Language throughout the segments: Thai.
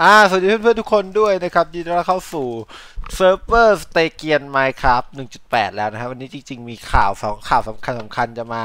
อ่าสวัสดีเพื่อนๆทุกคนด้วยนะครับยินดีต้อนรับเข้าสู่เซิร์ฟเวอร์สเตเกียนไมค์ครับ1.8 แล้วนะครับวันนี้จริงๆ มีข่าวสองข่าวสำคัญสำคัญจะมา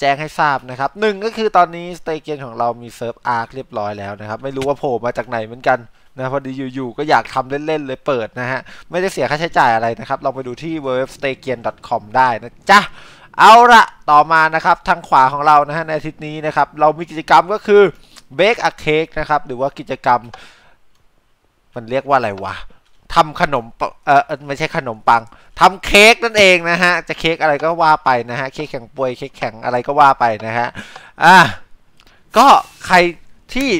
แจ้งให้ทราบนะครับหนึ่งก็คือตอนนี้สเตเกียนของเรามีเซิร์ฟอาร์คเรียบร้อยแล้วนะครับ ไม่รู้ว่าโผล่มาจากไหนเหมือนกันนะพอดีอยู่ๆก็อยากทำเล่นๆ เลยเปิดนะฮะ ไม่ได้เสียค่าใช้จ่ายอะไรนะครับลองไปดูที่ w w w s t a k i a n c o m ได้นะจ๊ะเอาละต่อมานะครับทางขวาของเรานะฮะในอาทิตย์นี้นะครับเรามีกิจกรรมก็คือ Bake a Cake นะครับ หรือว่ากิจกรรม มันเรียกว่าอะไรวะทำขนมเออไม่ใช่ขนมปังทำเค้กนั่นเองนะฮะ จะเค้กอะไรก็ว่าไปนะฮะ เค้กแข็งป่วยเค้กแข็งอะไรก็ว่าไปนะฮะ อะ ก็ใครที่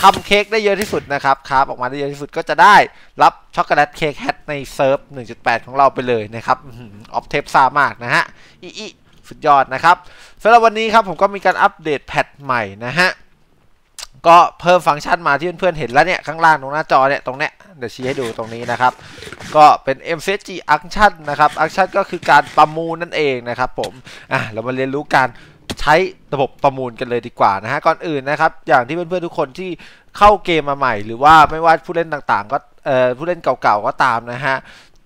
ทำเค้กได้เยอะที่สุดนะครับครับออกมาได้เยอะที่สุดก็จะได้รับช็อกโกแลตเค้กแฮทในเซิร์ฟ 1.8 ของเราไปเลยนะครับออฟเทปซ่ามากนะฮะอีอีสุดยอดนะครับสำหรับวันนี้ครับผมก็มีการอัปเดตแพทใหม่นะฮะ ก็เพิ่มฟังก์ชันมาที่เพื่อนๆเห็นแล้วเนี่ย ข้างล่างตรงหน้าจอเนี่ย ตรงเนี้ยเดี๋ยวชี้ให้ดูตรงนี้นะครับ ก็เป็น MCG Action นะครับ Action ก็คือการประมูลนั่นเองนะครับผมอะเรามาเรียนรู้การใช้ระบบประมูลกันเลยดีกว่านะฮะก่อนอื่นนะครับ อย่างที่เพื่อนๆทุกคนที่เข้าเกมมาใหม่ หรือว่าไม่ว่าผู้เล่นต่างๆ ก็เอ่อผู้เล่นเก่าๆก็ตามนะฮะ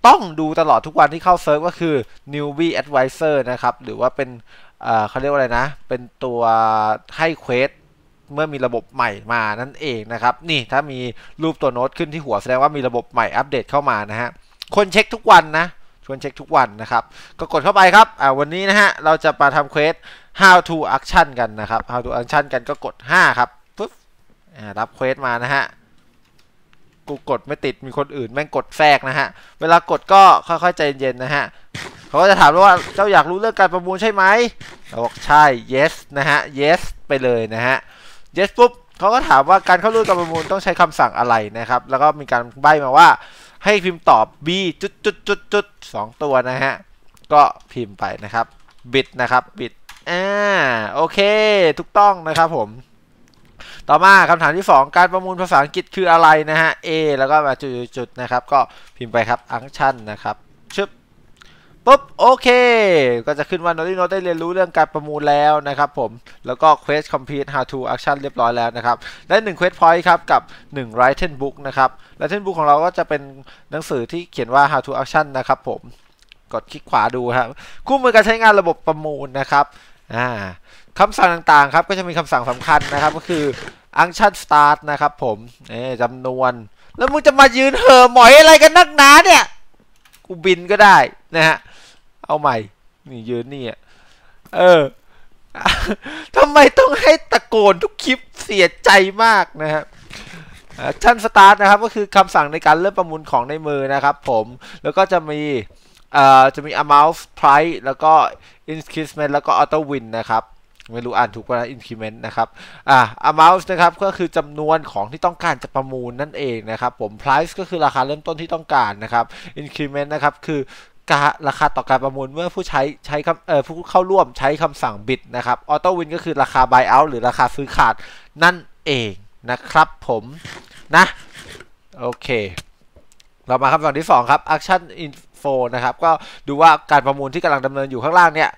ต้องดูตลอดทุกวันที่เข้าเซิร์ฟก็คือ newbie advisor นะครับ หรือว่าเป็นเอ่อเขาเรียกว่าอะไรนะ เป็นตัวให้เควส เมื่อมีระบบใหม่มานั่นเองนะครับ นี่ถ้ามีรูปตัวโน้ตขึ้นที่หัวแสดงว่ามีระบบใหม่อัปเดตเข้ามานะฮะคนเช็คทุกวันนะชวนเช็คทุกวันนะครับ ก็กดเข้าไปครับอ่าวันนี้นะฮะ เราจะมาทำเควส how to action กันนะครับ how to action กันก็กด 5 ครับปุ๊บรับเควสมานะฮะ กูกดไม่ติดมีคนอื่นแม่งกดแทรกนะฮะ เวลากดก็ค่อยๆใจเย็นๆนะฮะ เขาก็จะถามว่าเจ้าอยากรู้เรื่องการประมูลใช่ไหมเราบอกใช่ yes นะฮะ yes ไปเลยนะฮะ yes ปุ๊บเขาก็ถามว่าการเข้าร่วมการประมูลต้องใช้คำสั่งอะไรนะครับ แล้วก็มีการใบ้มาว่า ให้พิมพ์ตอบ b จุดจุดจุดจุดสองตัวนะฮะ ก็พิมพ์ไปนะครับ bit นะครับ bit อ่าโอเค ถูกต้องนะครับผม ต่อมาคำถามที่ 2 การประมูลภาษาอังกฤษคืออะไรนะฮะ A แล้วก็มาจุดๆนะครับ ก็พิมพ์ไปครับ unction นะครับชึบ ปุ๊บโอเค ก็จะขึ้นว่า Naughty Note ได้เรียนรู้เรื่องการประมูลแล้วนะครับผม แล้วก็ Quest Complete How to Action เรียบร้อยแล้วนะครับ ได้1 Quest Point ครับ กับ 1 Written Book นะครับ Written Book ของเราก็จะเป็นหนังสือที่เขียนว่า How to Action นะครับผม กดคลิกขวาดูครับ คู่มือการใช้งานระบบประมูลนะครับอ่าคำสั่งต่างๆครับก็จะมีคำสั่งสำคัญนะครับ ก็คือ Action Start นะครับผมเอ๊จำนวน แล้วมึงจะมายืนเห่อหมอยอะไรกันนักหนาเนี่ยกูบินก็ได้นะฮะ เอาใหม่ นี่ยืนนี่อะเออทำไมต้องให้ตะโกนทุกคลิปเสียใจมากนะฮะชั้นสตาร์ทนะครับก็คือคำสั่งในการเริ่มประมูลของในมือนะครับผมแล้วก็จะมีอ่อจะมี amount price แล้วก็ increment แล้วก็ auto win นะครับ ไม่รู้อ่านถูกป่ะนะ increment นะครับอ่า amount นะครับก็คือจำนวนของที่ต้องการจะประมูลนั่นเองนะครับผม price ก็คือราคาเริ่มต้นที่ต้องการนะครับ increment นะครับคือ การราคาต่อการประมูลเมื่อผู้ใช้ใช้คำเอ่อผู้เข้าร่วมใช้คำสั่งบิดนะครับ auto win ก็คือราคา buy out หรือราคาซื้อขาดนั่นเองนะครับผมนะโอเค เรามาคำสั่งที่ 2 ครับ action info นะครับ ก็ดูว่าการประมูลที่กำลังดำเนินอยู่ข้างล่างเนี่ย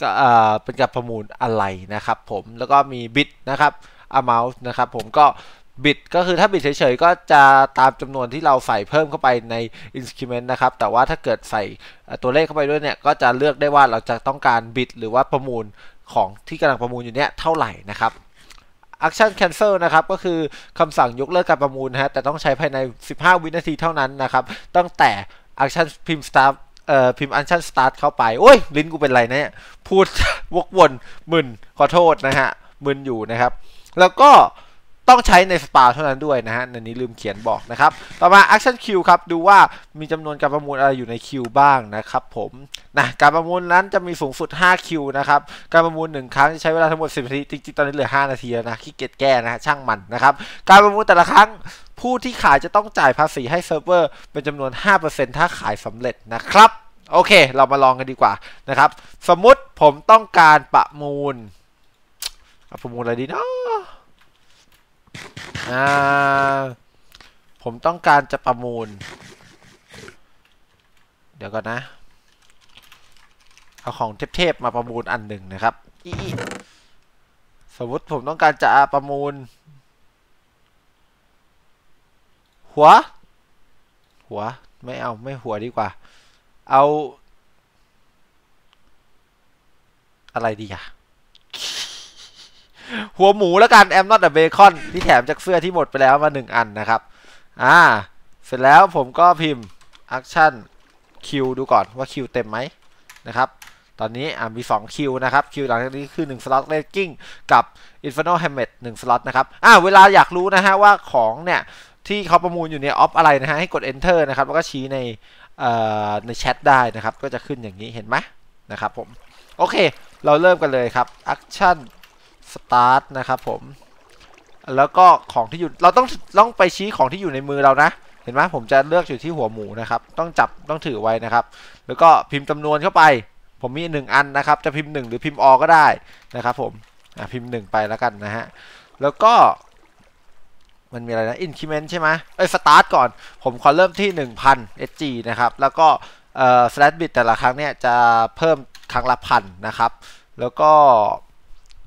ก็เอ่อเป็นการประมูลอะไรนะครับผมแล้วก็มี bid นะครับ amount นะครับผมก็ บิดก็คือถ้าบิดเฉยๆ ก็จะตามจำนวนที่เราใส่เพิ่มเข้าไปใน instrument นะครับ แต่ว่าถ้าเกิดใส่ตัวเลขเข้าไปด้วยเนี่ย ก็จะเลือกได้ว่าเราจะต้องการบิดหรือว่าประมูลของที่กำลังประมูลอยู่เนี่ยเท่าไหร่นะครับ action cancel นะครับ ก็คือคำสั่งยกเลิกการประมูลฮะแต่ต้องใช้ภายใน 15 วินาทีเท่านั้นนะครับ ตั้งแต่ action พิมพ์ start เอ่อพิมพ์ action start เข้าไป โอ้ย ลิ้นกูเป็นไรเนี่ยพูดวกวนมึนขอโทษนะฮะมึนอยู่นะครับ แล้วก็ ต้องใช้ในสปาเท่านั้นด้วยนะฮะในนี้ลืมเขียนบอกนะครับ ต่อมา action queue ครับ ดูว่ามีจำนวนการประมูลอะไรอยู่ในคิวบ้างนะครับผมนะการประมูลนั้นจะมีสูงสุด 5 คิวนะครับ การประมูล 1 ครั้งจะใช้เวลาทั้งหมด 10 นาที จริงๆ ตอนนี้เหลือ 5 นาทีแล้วนะขี้เกียจแก้นะฮะช่างมันนะครับ การประมูลแต่ละครั้งผู้ที่ขายจะต้องจ่ายภาษีให้เซิร์ฟเวอร์เป็นจำนวน 5%ถ้าขายสำเร็จนะครับโอเค เรามาลองกันดีกว่านะครับ สมมุติผมต้องการประมูลประมูลอะไรดีเนาะ อ่า ผมต้องการจะประมูล เดี๋ยวก่อนนะ เอาของเทพๆมาประมูลอันหนึ่งนะครับ สมมติผมต้องการจะประมูล หัว หัว ไม่เอาไม่หัวดีกว่า เอา อะไรดีอะ หัวหมูแล้วกันแอม not a bacon ที่แถมจากเสื้อที่หมดไปแล้วมาหนึ่งอันนะครับ อ่า เสร็จแล้วผมก็พิมพ์ action คิวดูก่อนว่าคิวเต็มไหมนะครับ ตอนนี้มี2คิวนะครับคิวหลังจากนี้คือ1สล็อตเลกกิ้งกับ Inferno Hammer 1สล็อตนะครับอ่าเวลาอยากรู้นะฮะว่าของเนี่ยที่เขาประมูลอยู่เนี่ยออฟอะไรนะฮะให้กด enter นะครับ แล้วก็ชี้ในในแชทได้นะครับ ก็จะขึ้นอย่างนี้เห็นไหมนะครับผม โอเค เราเริ่มกันเลยครับ action start นะครับผม แล้วก็ของที่อยู่เราต้องต้องไปชี้ของที่อยู่ในมือเรานะ เห็นไหมผมจะเลือกอยู่ที่หัวหมูนะครับ ต้องจับต้องถือไว้นะครับ แล้วก็พิมพ์จำนวนเข้าไป ผมมี 1 อันนะครับ จะพิมพ์ 1 หรือพิมพ์อก็ได้นะครับ ผมพิมพ์ 1 ไปแล้วกันนะฮะ แล้วก็มันมีอะไรนะ increment ใช่ไหมเอ้ย start ก่อน ผมขอเริ่มที่ 1000 SG นะครับ แล้วก็เอ่อ slash bit แต่ละครั้งเนี่ยจะเพิ่มครั้งละพันนะครับ แล้วก็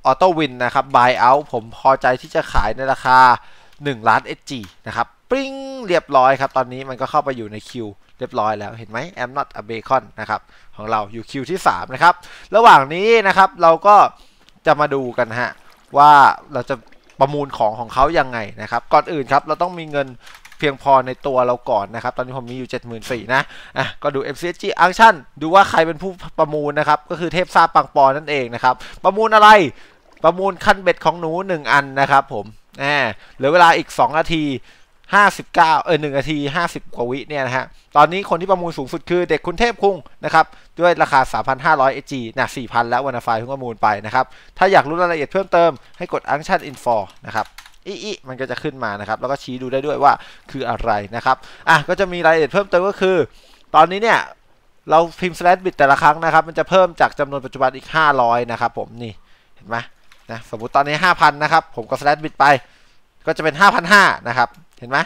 ออโต้วินนะครับ buy out ผมพอใจที่จะขายในราคา 1 ล้าน SG นะครับปริ้งเรียบร้อยครับ ตอนนี้มันก็เข้าไปอยู่ในคิวเรียบร้อยแล้วเห็นไหม am not a bacon นะครับของเราอยู่คิวที่ 3 นะครับ ระหว่างนี้นะครับเราก็จะมาดูกันฮะว่าเราจะประมูลของของเขายังไงนะครับ ก่อนอื่นครับเราต้องมีเงิน เพียงพอในตัวเราก่อนนะครับ ตอนนี้ผมมีอยู่ 74,000นะอะก็ดู FCG Action ดูว่าใครเป็นผู้ประมูลนะครับ ก็คือเทพซาปังปอนั่นเองนะครับ ประมูลอะไรประมูลคันเบ็ดของหนู 1 อันนะครับผมแหมเหลือเวลาอีก 2 นาที 59 เออ1นาที 50 กว่าวิเนี่ยนะฮะ ตอนนี้คนที่ประมูลสูงสุดคือเด็กคุณเทพคุงนะครับ ด้วยราคา 3,500 SG นะ4,000 แล้ววันไฟเพิ่งประมูลไปนะครับ ถ้าอยากรู้รายละเอียดเพิ่มเติมให้กด Action Info นะครับ อีอมันก็จะขึ้นมานะครับ แล้วก็ชี้ดูได้ด้วยว่าคืออะไรนะครับ อะก็จะมีรายละเอียดเพิ่มเติมก็คือ ตอนนี้เนี่ยเราพิมพ์ slash bit แต่ละครั้งนะครับ มันจะเพิ่มจากจำนวนปัจจุบันอีก 500 นะครับผมนี่เห็นไหมนะสมมติตอนนี้ 5,000 นะครับ ผมก็ slash bit ไป ก็จะเป็น 5,500 นะครับ เห็นไหม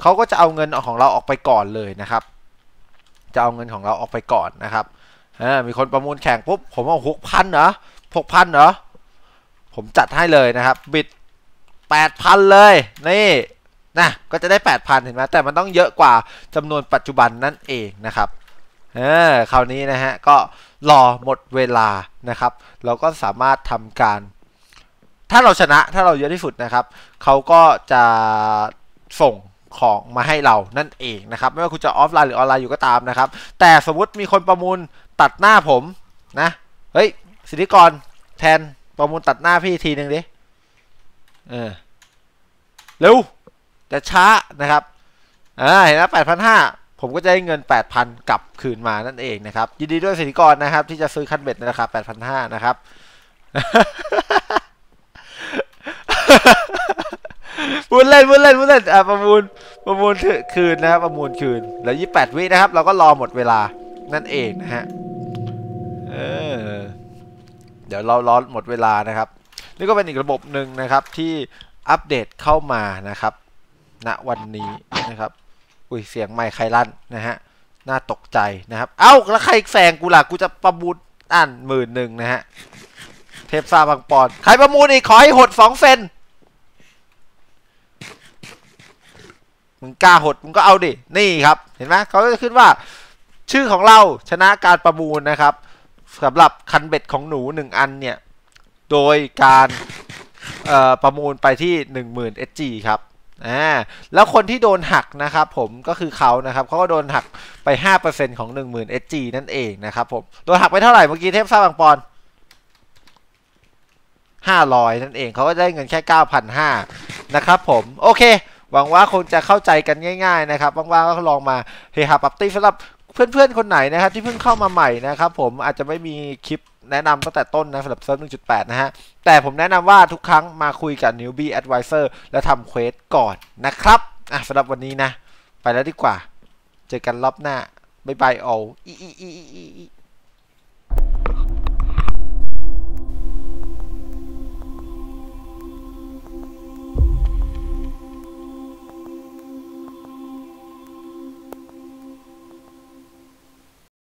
เขาก็จะเอาเงินของเราออกไปก่อนเลยนะครับ จะเอาเงินของเราออกไปก่อนนะครับมีคนประมูลแข่งปุ๊บผมเอาหกพันเหรอหกพันเหรอผมจัดให้เลยนะครับบิด 8,000 เลยนี่นะก็จะได้ 8,000 เห็นไหมแต่มันต้องเยอะกว่าจำนวนปัจจุบันนั่นเองนะครับเออคราวนี้นะฮะก็รอหมดเวลานะครับ เราก็สามารถทำการ ถ้าเราชนะถ้าเราเยอะที่สุดนะครับเขาก็จะส่งของมาให้เรานั่นเองนะครับ ไม่ว่าคุณจะออฟไลน์หรือออนไลน์อยู่ก็ตามนะครับ แต่สมมติมีคนประมูลตัดหน้าผมนะ เฮ้ยสิทธิกรแทนประมูลตัดหน้าพี่ทีหนึ่งดิ เออเร็วจะช้านะครับอ่าเห็นไหมแปดพันห้าผมก็จะได้เงินแปดพันกลับคืนมานั่นเองนะครับ ยินดีด้วยสิทธิกรนะครับ ที่จะซื้อคันเบ็ดในราคาแปดพันะครับ พูดเล่นพูดเล่นพูดเล่นอะประมูลประมูลคืนนะครับ ประมูลคืน แล้วยี่แปดวินะครับ เราก็รอหมดเวลานั่นเองนะฮะเออเดี๋ยวเรารอหมดเวลานะครับ นี่ก็เป็นอีกระบบหนึ่งนะครับที่อัปเดตเข้ามานะครับณวันนี้นะครับ อุ้ยเสียงไม่ใครลั่นนะฮะน่าตกใจนะครับ เอ้าแล้วใครแซงกูล่ะกูจะประมูลอ่านหมื่นหนึ่งนะฮะเทพซาบางปอนใครประมูลอีกขอให้หดสองเซนมึงกล้าหดมึงก็เอาดินี่ครับ เห็นไหมเขาจะขึ้นว่า ชื่อของเราชนะการประมูลนะครับสำหรับคันเบ็ดของหนูหนึ่งอันเนี่ย โดยการประมูลไปที่ 10,000 SG ครับอ่าแล้วคนที่โดนหักนะครับผมก็คือเขานะครับเขาก็โดนหักไป 5%ของ 10,000 SG นั่นเองนะครับผมโดนหักไปเท่าไหร่เมื่อกี้เทพซ่าบางปอน500 นั่นเองเขาก็ได้เงินแค่ 9,500 นะครับผมโอเค หวังว่าคงจะเข้าใจกันง่าย ๆ นะครับว่างๆก็ลองมาเฮฮาปับตี้สำหรับเพื่อนๆ คนไหนนะครับที่เพิ่งเข้ามาใหม่นะครับผมอาจจะไม่มีคลิป แนะนำตั้งแต่ต้นนะสำหรับเซิร์ฟ1.8 นะฮะ แต่ผมแนะนำว่าทุกครั้งมาคุยกับ newbie advisor และทำเควสก่อนนะครับ อะสำหรับวันนี้นะ ไปแล้วดีกว่า เจอกันรอบหน้า บ๊ายบาย all